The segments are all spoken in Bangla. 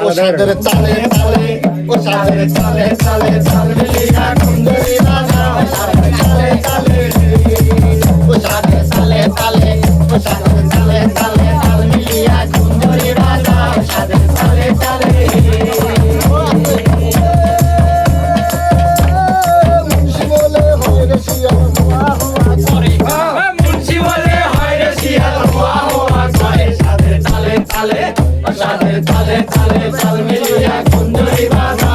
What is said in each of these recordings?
ও সাদরে তালে তালে ও সাদরে তালে তালে তাল মিলিয়া কুন্দরি রাধা তালে তালে তাল মিলিয়া কুঞ্জরি বাজা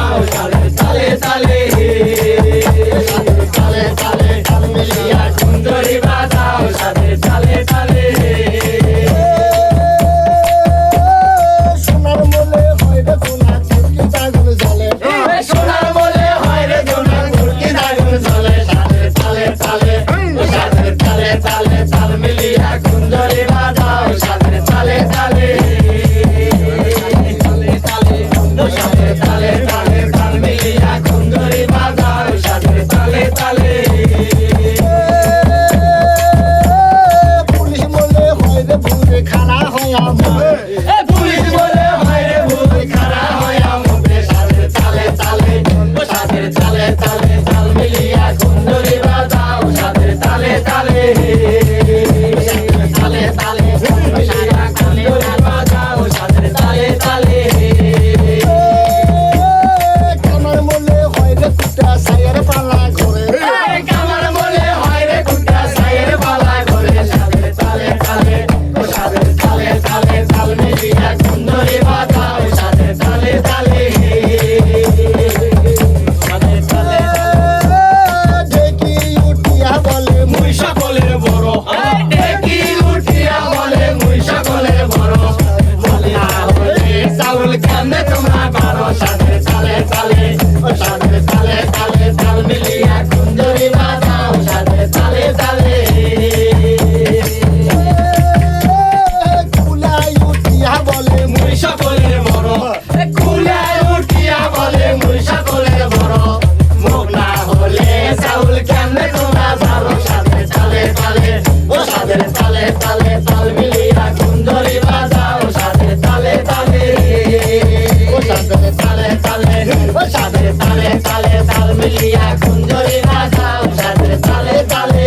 ও সাদের তালে তালে, তাল মিলিয়া কুঞ্জরি বাজাও সাদের তালে তালে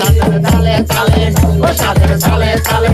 সাদের তালে তালে, ও সাদের তালে তালে